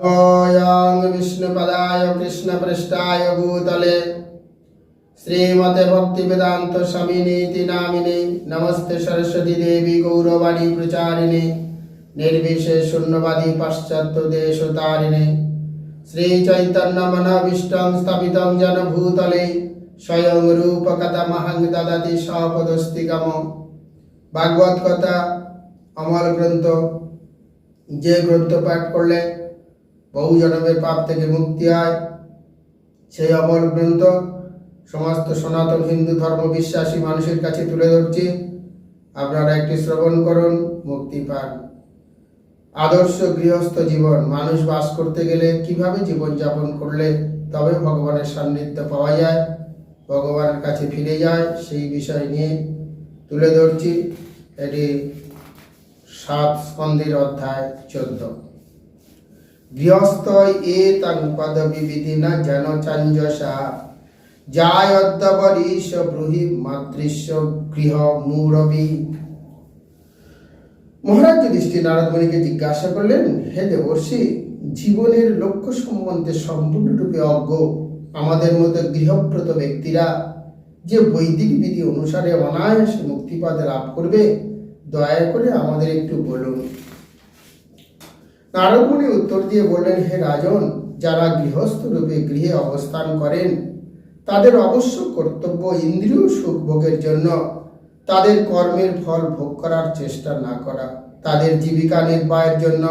ओयां विष्णुपदाय कृष्णपृष्ठाय भूतले श्रीमते भक्तिवेदान्त स्वामिनीति नामिने नमस्ते सरस्वती देवी गौरवाणी प्रचारिणे निर्विशेष शून्यवादी पाश्चात्य देशतारिणे श्रीचैतन्य मनभीष्टं स्थापितं जनभूतले স্বয়ং রূপ কথা মহাং দাদাতি সপদস্তিকাম ভাগবত কথা অমর গ্রন্থ যে গ্রন্থ পাঠ করলে বহু জন্মের পাপ থেকে মুক্তি হয় সেই অমর গ্রন্থ সমস্ত সনাতন হিন্দু ধর্ম বিশ্বাসী মানুষের কাছে তুলে ধরছি। আপনারা একটি শ্রবণ করুন, মুক্তি পান। আদর্শ গৃহস্থ জীবন, মানুষ বাস করতে গেলে কীভাবে জীবন যাপন করলে তবে ভগবানের সান্নিধ্য পাওয়া যায়, ভগবানের কাছে ফিরে যায়, সেই বিষয় নিয়ে তুলে ধরছি। এটি সাত স্কন্দের অধ্যায় চোদ্দ। গৃহস্থ এ তাং পদবি বিধিনা জন চঞ্জসা। যায় অদ্যবরীশ ব্রুহি মাতৃস্য গৃহ মুরবি। মহারাজ যুধিষ্ঠির নারদমণিকে জিজ্ঞাসা করলেন, হে দেবর্ষি, জীবনের লক্ষ্য সম্বন্ধে সম্পূর্ণরূপে অজ্ঞ। আমাদের মতো গৃহব্রত ব্যক্তিরা যে বৈদিক বিধি অনুসারে অনায়াসে মুক্তিপদ লাভ করবে, দয়া করে আমাদের একটু বলুন। নারদমণি উত্তর দিয়ে বললেন, হে রাজন, যারা গৃহস্থ রূপে গৃহে অবস্থান করেন, তাদের অবশ্য কর্তব্য ইন্দ্রিয় সুখ ভোগের জন্য। তাদের কর্মের ফল ভোগ করার চেষ্টা না করা, তাদের জীবিকা নির্বাহের জন্য।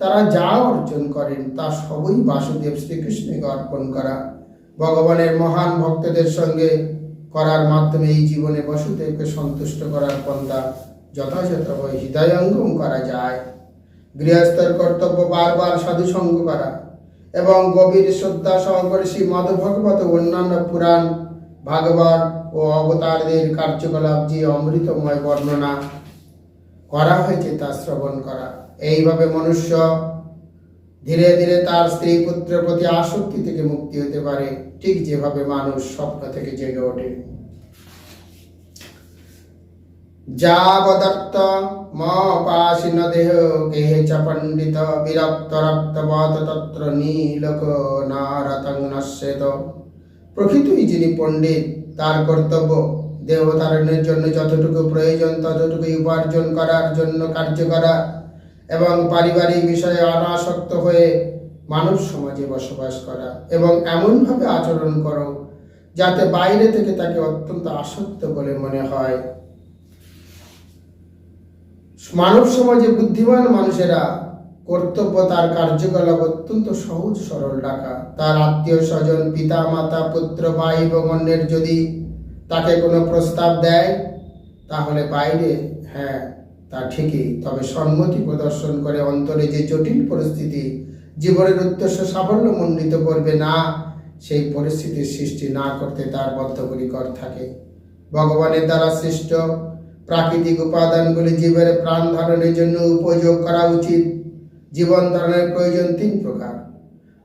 তারা যা অর্জন করেন, তা সবই বাসুদেব শ্রীকৃষ্ণকে অর্পণ করা। ভগবানের মহান ভক্তদের সঙ্গে করার মাধ্যমে এই জীবনে বসুদেবকে সন্তুষ্ট করার পন্থা যথাযথভাবে হৃদয়ঙ্গম করা যায়। গৃহস্থের কর্তব্য বারবার সাধু সঙ্গ করা এবং গভীর শ্রদ্ধা সহকারে শ্রী মাধব ভগবত অন্যান্য পুরাণ, ভাগবত ও অবতারদের কার্যকলাপ যে অমৃতময় বর্ণনা করা হয়েছে তা শ্রবণ করা। এইভাবে মনুষ্য ধীরে ধীরে তার স্ত্রী পুত্রের প্রতি আসক্তি থেকে মুক্তি হতে পারে। ঠিক যেভাবে মানুষ স্বপ্ন থেকে জেগে ওঠে। যাবদত্ত ম পাশিন দেহ কেহে চ পণ্ডিত বিরক্ত রক্তবত তত্র নীলক নারতং নশ্যেত প্রকৃতই যিনি পণ্ডিত, তার কর্তব্য দেহ ধারণের জন্য যতটুকু প্রয়োজন, ততটুকুই উপার্জন করার জন্য কার্য করা এবং পারিবারিক বিষয়ে অনাসক্ত হয়ে মানব সমাজে বসবাস করা এবং এমনভাবে আচরণ করো যাতে বাইরে থেকে তাকে অত্যন্ত আসক্ত বলে মনে হয়। মানব সমাজে বুদ্ধিমান মানুষেরা কর্তব্য তার কার্যকলাপ অত্যন্ত সহজ, সরল রাখা তার আত্মীয় স্বজন পিতা মাতা পুত্র, ভাই এবং অন্যের যদি তাকে কোনো প্রস্তাব দেয়, তাহলে বাইরে হ্যাঁ তা ঠিকই। তবে সম্মতি প্রদর্শন করে অন্তরে যে জটিল পরিস্থিতি জীবনের উদ্দেশ্য সাফল্য মণ্ডিত করবে না, সেই পরিস্থিতির সৃষ্টি না করতে তার বদ্ধপরিকর থাকে। ভগবানের দ্বারা সৃষ্ট প্রাকৃতিক উপাদানগুলি জীবের প্রাণ ধারণের জন্য উপযোগ করা উচিত। জীবন ধারণের প্রয়োজন তিন প্রকার।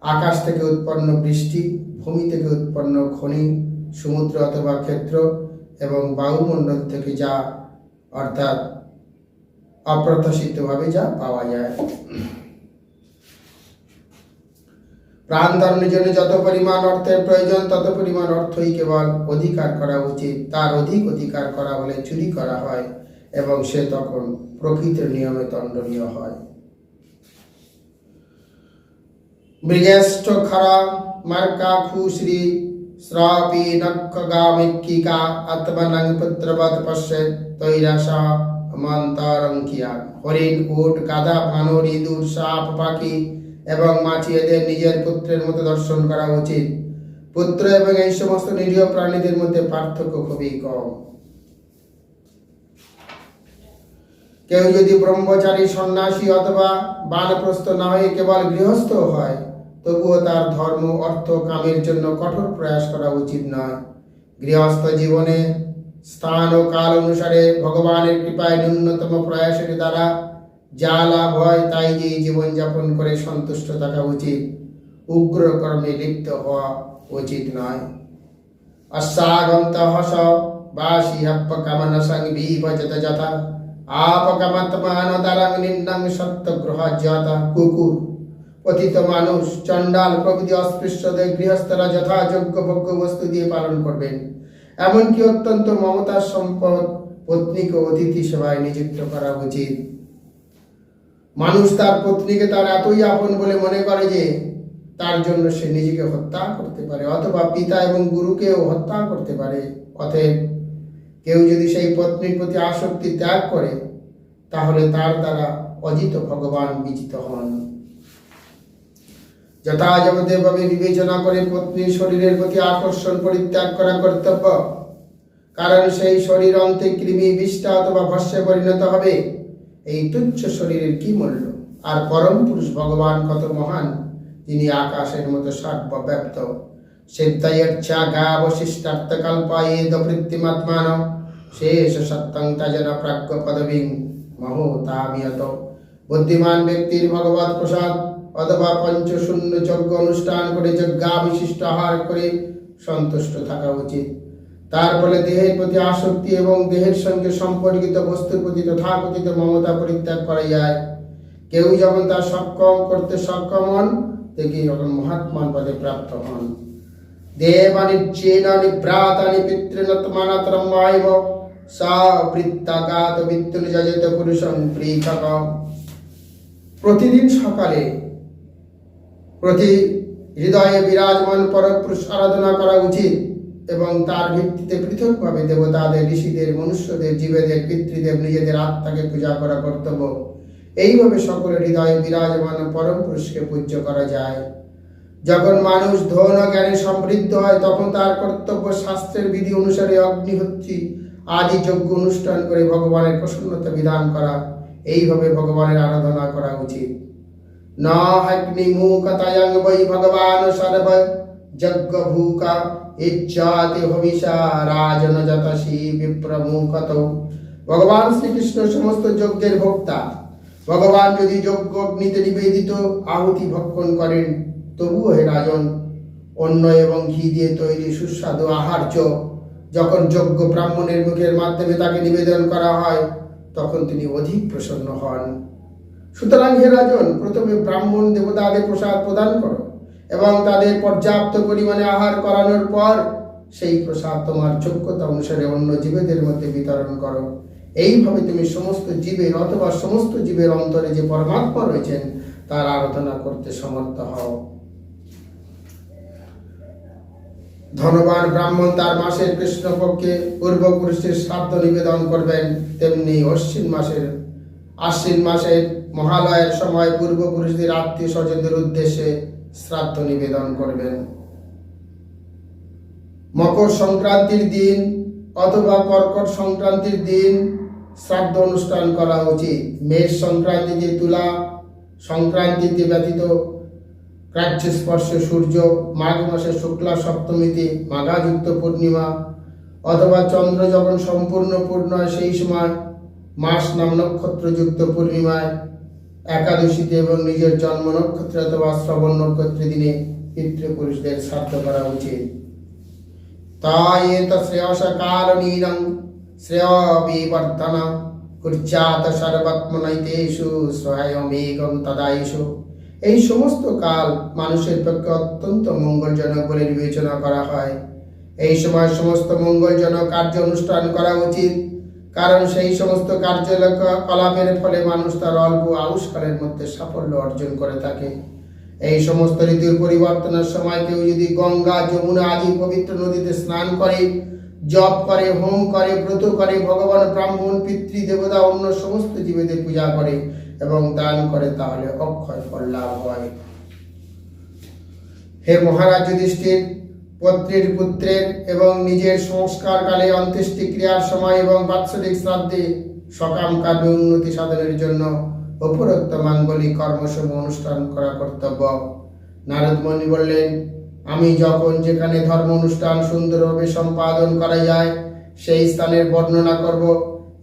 আকাশ থেকে উৎপন্ন বৃষ্টি, ভূমি থেকে উৎপন্ন খনি, সমুদ্র অথবা ক্ষেত্র, এবং বায়ুমণ্ডল থেকে যা, অর্থাৎ অপ্রত্যাশিতভাবে যা পাওয়া যায়। প্রাণ ধারণের জন্য যত পরিমাণ অর্থের প্রয়োজন, তত পরিমাণ অর্থই কেবল অধিকার করা উচিত। তার অধিক অধিকার করা হলে চুরি করা হয় এবং সে তখন প্রকৃত নিয়মে দণ্ডনীয় হয়। মৃগেষ্ঠ খরা মার্কা ফুশ্রী শ্রাপি নক্ষগামিক্ষিকা আত্মনং পুত্রবৎ পশ্যে তৈরাসা মন্তরঙ্কিয়া হরিণ, উট, গাধা বানর ইঁদুর, সাপ, পাখি এবং মাছি এদের নিজের পুত্রের মতো দর্শন করা উচিত। পুত্র এবং এই সমস্ত নিরীহ প্রাণীদের মধ্যে পার্থক্য খুবই কম। কেউ যদি ব্রহ্মচারী সন্ন্যাসী অথবা বানপ্রস্থ না হয়ে কেবল গৃহস্থ হয়, তবুও তার ধর্ম, অর্থ, কামের জন্য কঠোর প্রয়াস করা উচিত নয়। গৃহস্থ জীবনে স্থান ও কাল অনুসারে ভগবানের কৃপায় ন্যূনতম প্রয়াসের দ্বারা যা লাভ হয় তাই যে জীবনযাপন করে সন্তুষ্ট থাকা উচিত। উগ্র কর্মে লিপ্ত হওয়া উচিত নয়। অশ্বাগন্ত হস বাসি হপ্প কামন সংবি ভজত যথা। আপকামাত্মান দারাং নিন্দং সত্যগ্রহ যথা কুকুর। পতিত মানুষ চণ্ডাল প্রভৃতি অস্পৃশ্যদের গৃহস্থরা যথাযোগ্য ভোগ্য বস্তু দিয়ে পালন করবেন। এমনকি অত্যন্ত মমতার সম্পদ পত্নীকে অতিথি সেবায় নিযুক্ত করা উচিত। মানুষ তার পত্নীকে তার এতই আপন বলে মনে করে যে তার জন্য সে নিজেকে হত্যা করতে পারে, অথবা পিতা এবং গুরুকেও হত্যা করতে পারে। অতএব কেউ যদি সেই পত্নীর প্রতি আসক্তি ত্যাগ করে, তাহলে তার দ্বারা অজিত ভগবান বিজিত হন। যথাযথভাবে বিবেচনা করে পত্নীর শরীরের প্রতি আকর্ষণ পরিত্যাগ করা কর্তব্য। কারণ সেই শরীর অন্তে কৃমি বিষ্ঠা অথবা ভস্যে পরিণত হবে। এই তুচ্ছ শরীরের কি মূল্য? আর পরম পুরুষ ভগবান কত মহান, যিনি আকাশের মতো সর্বব্যাপ্ত। সিদ্ধয়চ্ছা গাবশিষ্টার্থ কল্পায়েদ বৃত্তিমাত্মান শেষ সত্যং তজন প্রাজ্ঞ পদবীং মহোতামিয়ত। বুদ্ধিমান ব্যক্তির ভগবত প্রসাদ অথবা পঞ্চশূন্য যজ্ঞ অনুষ্ঠান করে যজ্ঞাবিশিষ্ট আহার করে সন্তুষ্ট থাকা উচিত। তার ফলে দেহের প্রতি আসক্তি এবং দেহের সঙ্গে সম্পর্কিত বস্তুর প্রতি তথাকথিত মমতা পরিত্যাগ করা যায়। কেউ যখন তা সক্ষম করতে সক্ষম হন, দেখি যখন মহাত্মান পদে প্রাপ্ত হন। দেবানি চেনানি ব্রাতানি পিতৃনতমানাতরম বায়ব সা বৃত্তাগাত বিদ্যুল যজত পুরুষং পৃথক। প্রতিদিন সকালে প্রতি হৃদয়ে বিরাজমান পরপুরুষ আরাধনা করা উচিত। এবং তার ভিত্তিতে পৃথকভাবে দেবতাদের, ঋষিদের, মনুষ্যদের, জীবেদের, পিতৃদেব নিজেদের আত্মাকে পূজা করা কর্তব্য। এইভাবে সকলের হৃদয়ে বিরাজমান পরম পুরুষকে পূজ্য করা যায়। যখন মানুষ ধন জ্ঞানে সমৃদ্ধ হয়, তখন তার কর্তব্য শাস্ত্রের বিধি অনুসারে অগ্নিহোত্রী আদি যজ্ঞ অনুষ্ঠান করে ভগবানের প্রসন্নতা বিধান করা। এইভাবে ভগবানের আরাধনা করা উচিত। ন অগ্নিমুখতয়ং বৈ ভগবান সর্ব যজ্ঞ ভূকা ইচ্ছাতি ভবিষা রাজন যতসী বিপ্রমুখত ভগবান শ্রীকৃষ্ণ সমস্ত যজ্ঞের ভোক্তা। ভগবান যদি যজ্ঞ অগ্নিতে নিবেদিত আহুতি ভক্ষণ করেন, তবুও হে রাজন, অন্ন এবং ঘি দিয়ে তৈরি সুস্বাদু আহার্য, যখন যজ্ঞ ব্রাহ্মণের মুখের মাধ্যমে তাকে নিবেদন করা হয়, তখন তিনি অধিক প্রসন্ন হন। সুতরাং হে রাজন, প্রথমে ব্রাহ্মণ দেবতাদের প্রসাদ প্রদান করো। এবং তাদের পর্যাপ্ত পরিমাণে আহার করানোর পর সেই প্রসাদ তোমার যোগ্যতা অনুসারে অন্য জীবেদের মধ্যে বিতরণ করো। এইভাবে তুমি সমস্ত জীবের অথবা সমস্ত জীবের অন্তরে যে পরমাত্মা রয়েছেন, তার আরাধনা করতে সমর্থ হও। ধনবান ব্রাহ্মণ তার মাসের কৃষ্ণপক্ষে পূর্বপুরুষের শ্রাদ্ধ নিবেদন করবেন, তেমনি অশ্বিন মাসের, আশ্বিন মাসের মহালয়ের সময় পূর্বপুরুষদের আত্মীয় স্বজনদের উদ্দেশ্যে শ্রাদ্ধ নিবেদন করবেন। মকর সংক্রান্তির দিন অথবা কর্কট সংক্রান্তির দিন শ্রাদ্ধ অনুষ্ঠান করা উচিত। মেষ সংক্রান্তিতে তুলা, সংক্রান্তিতে ব্যতীত প্রাচ্য স্পর্শ সূর্য, মাঘ মাসে শুক্লা সপ্তমীতে মাঘাযুক্ত পূর্ণিমা, অথবা চন্দ্র যখন সম্পূর্ণ পূর্ণ সেই সময় মাস নাম নক্ষত্রযুক্ত পূর্ণিমায় একাদশীতে এবং নিজের জন্ম নক্ষত্র অথবা শ্রবণ নক্ষত্রের দিনে পিতৃপুরুষদের শ্রাদ্ধ করা উচিত। তাই এত শ্রেয়স কারণীনং শ্রেয় বিবর্ধন কুর্যাত সর্বাত্মনৈতেষু স্বয়মেকম তদাইষু এই সমস্ত কাল মানুষের পক্ষে অত্যন্ত মঙ্গলজনক বলে বিবেচনা করা হয়। এই সময় সমস্ত মঙ্গলজনক কার্য অনুষ্ঠান করা উচিত। কারণ সেই সমস্ত কার্যকলাপের ফলে মানুষ তার অল্প আয়ুষ্কালের মধ্যে সাফল্য অর্জন করে থাকে। এই সমস্ত ঋতুর পরিবর্তনের সময় কেউ যদি গঙ্গা, যমুনা আদি পবিত্র নদীতে স্নান করে, জপ করে, হোম করে, ব্রত করে, ভগবান, ব্রাহ্মণ, পিতৃ, দেবতা, অন্য সমস্ত জীবেদের পূজা করে এবং দান করে, তাহলে অক্ষয় ফল লাভ হয়। হে মহারাজ যুধিষ্ঠির পত্রের পুত্রের এবং নিজের সংস্কার কালে অন্ত্যেষ্টি সময় এবং বাৎসরিক শ্রাদ্ধে সকাম কাব্য উন্নতি সাধনের জন্য উপরোক্ত মাঙ্গলিক কর্মসমূহ অনুষ্ঠান করা কর্তব্য। নারদ মুনি বললেন, আমি যখন যেখানে ধর্ম অনুষ্ঠান সুন্দরভাবে সম্পাদন করা যায়, সেই স্থানের বর্ণনা করব।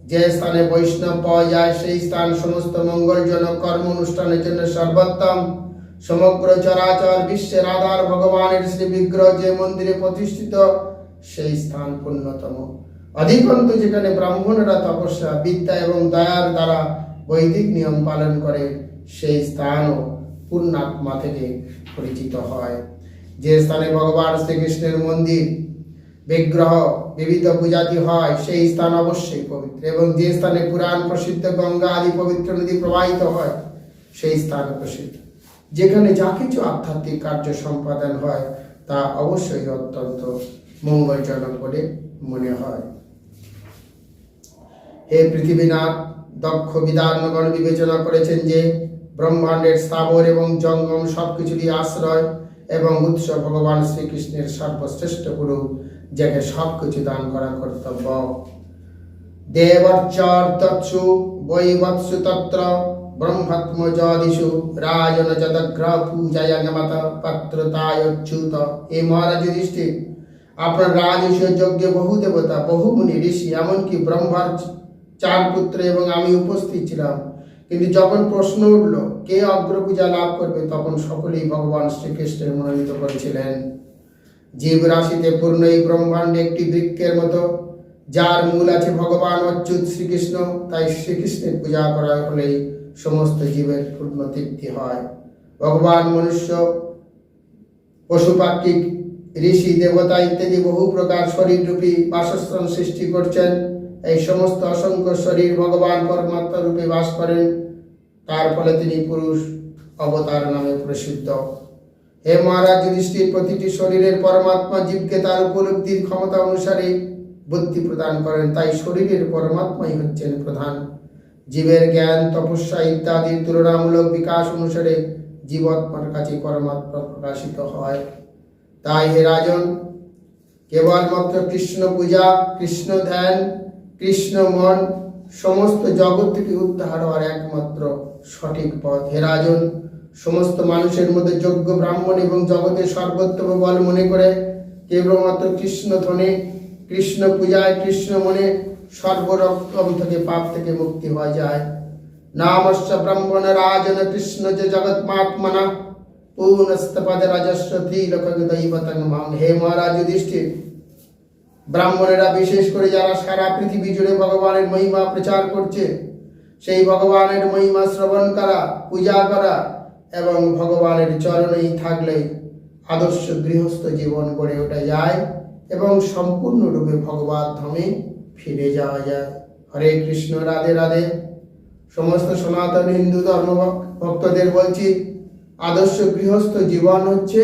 যে স্থানে বৈষ্ণব পাওয়া যায়, সেই স্থান সমস্ত মঙ্গলজনক কর্ম অনুষ্ঠানের জন্য সর্বোত্তম। সমগ্র চরাচর বিশ্বের আধার ভগবানের শ্রী বিগ্রহ যে মন্দিরে প্রতিষ্ঠিত সেই স্থান পুণ্যতম অধিকন্ত যেখানে ব্রাহ্মণরা তপস্যা, বিদ্যা এবং দয়ার দ্বারা বৈদিক নিয়ম পালন করে, সেই স্থানও পূর্ণাত্মা থেকে পরিচিত হয়। যে স্থানে ভগবান শ্রীকৃষ্ণের মন্দির, বিগ্রহ, বিবিধ পূজাতি হয়, সেই স্থান অবশ্যই পবিত্র। এবং যে স্থানে পুরাণ প্রসিদ্ধ গঙ্গা আদি পবিত্র নদী প্রবাহিত হয়, সেই স্থান প্রসিদ্ধ। যেখানে যা কিছু আধ্যাত্মিক কার্য সম্পাদন হয়, তা অবশ্যই অত্যন্ত মঙ্গলজনক বলে মনে হয়। হে পৃথিবীনাথ, দক্ষ বিধানগণ বিবেচনা করেছেন যে, ব্রহ্মাণ্ডের স্থাবর এবং জঙ্গম সবকিছুরই আশ্রয় এবং উৎস ভগবান শ্রীকৃষ্ণের সর্বশ্রেষ্ঠ গুরু, যাকে সবকিছু দান করা কর্তব্য। দেবর্চর তৎসু বৈবৎসু তত্র ব্রহ্মাত্মজাদিষু রাজন যদগ্রহ পূজায়াগমত পাত্রতায়চ্যুত। এ মহারাজ যুধিষ্ঠির আপনার রাজস্ব যজ্ঞে বহু দেবতা, বহু মুনি, ঋষি, এমনকি ব্রহ্মার চার পুত্র এবং আমি উপস্থিত ছিলাম। কিন্তু যখন প্রশ্ন উঠল, কে অগ্রপূজা লাভ করবে, তখন সকলেই ভগবান শ্রীকৃষ্ণের মনোনীত করেছিলেন। জীব রাশিতে পূর্ণ এই ব্রহ্মাণ্ড একটি বৃক্ষের মতো, যার মূল আছে ভগবান অচ্যুত শ্রীকৃষ্ণ, তাই শ্রীকৃষ্ণের পূজা করা হলেই সমস্ত জীবের পূর্ণ তৃপ্তি হয়। ভগবান মনুষ্য পশু পাখি ঋষি, দেবতা ইত্যাদি বহু প্রকার শরীররূপী বাসস্থান সৃষ্টি করছেন। এই সমস্ত অসংখ্য শরীর ভগবান পরমাত্মা রূপে বাস করেন। তার ফলে তিনি পুরুষ অবতার নামে প্রসিদ্ধ। হে মহারাজ, যুধিষ্ঠির প্রতিটি শরীরের পরমাত্মা জীবকে তার উপলব্ধির ক্ষমতা অনুসারে বুদ্ধি প্রদান করেন, তাই শরীরের পরমাত্মাই হচ্ছেন প্রধান। জীবের জ্ঞান, তপস্যা ইত্যাদির তুলনামূলক বিকাশ অনুসারে জীবাত্মার কাছে পরমাত্মা প্রকাশিত হয়। তাই হে রাজন, কেবলমাত্র কৃষ্ণ পূজা, কৃষ্ণ ধ্যান, কৃষ্ণ মন, সমস্ত জগৎ থেকে উদ্ধার হওয়ার একমাত্র সঠিক পথ। হে রাজন, সমস্ত মানুষের মধ্যে যোগ্য ব্রাহ্মণ এবং জগতের সর্বোত্তম বল মনে করে কেবলমাত্র কৃষ্ণ ধ্বনি কৃষ্ণ পূজায়, কৃষ্ণ মনে সর্বরকম থেকে পাপ থেকে মুক্তি হওয়া যায়। নামস্য ব্রাহ্মণ রাজন কৃষ্ণ যে জগৎমাত্মনা পূর্ণস্তপদে রাজস্ব ত্রিলোক দৈবতং মাম। হে মহারাজ যুধিষ্ঠির, ব্রাহ্মণেরা বিশেষ করে যারা সারা পৃথিবী জুড়ে ভগবানের মহিমা প্রচার করছে, সেই ভগবানের মহিমা শ্রবণ করা, পূজা করা এবং ভগবানের চরণেই থাকলে আদর্শ গৃহস্থ জীবন গড়ে ওঠা যায় এবং সম্পূর্ণরূপে ভগবান ধামে ফিরে যাওয়া যায় হরে কৃষ্ণ, রাধে রাধে। সমস্ত সনাতন হিন্দু ধর্ম ভক্তদের বলছি, আদর্শ গৃহস্থ জীবন হচ্ছে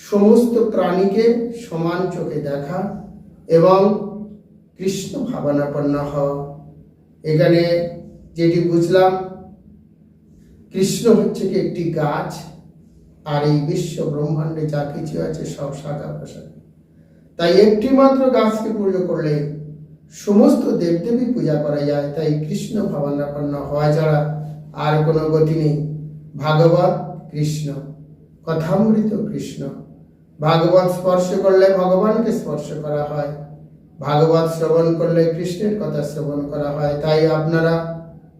সমস্ত প্রাণীকে সমান চোখে দেখা এবং কৃষ্ণ ভাবনাপন্ন হওয়া। এখানে যেটি বুঝলাম, কৃষ্ণ হচ্ছে কি একটি গাছ, আর এই বিশ্ব ব্রহ্মাণ্ডে যা কিছু আছে সব শাখা প্রশাখা তাই একটি মাত্র গাছকে পুজো করলে সমস্ত দেবদেবী পূজা করা যায়, তাই কৃষ্ণ ভাবনাপন্ন হওয়া ছাড়া আর কোনো গতি নেই। ভাগবত কৃষ্ণ, কথামৃত কৃষ্ণ। ভাগবত স্পর্শ করলে ভগবানকে স্পর্শ করা হয়। ভাগবত শ্রবণ করলে কৃষ্ণের কথা শ্রবণ করা হয়। তাই আপনারা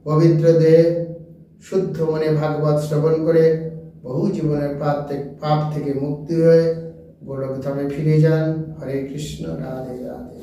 পবিত্র দেহে শুদ্ধ মনে ভাগবত শ্রবণ করে বহু জীবনের পাপ থেকে পাপ থেকে মুক্তি হয়ে গোলকধামে ফিরে যান। হরে কৃষ্ণ, রাধে রাধে।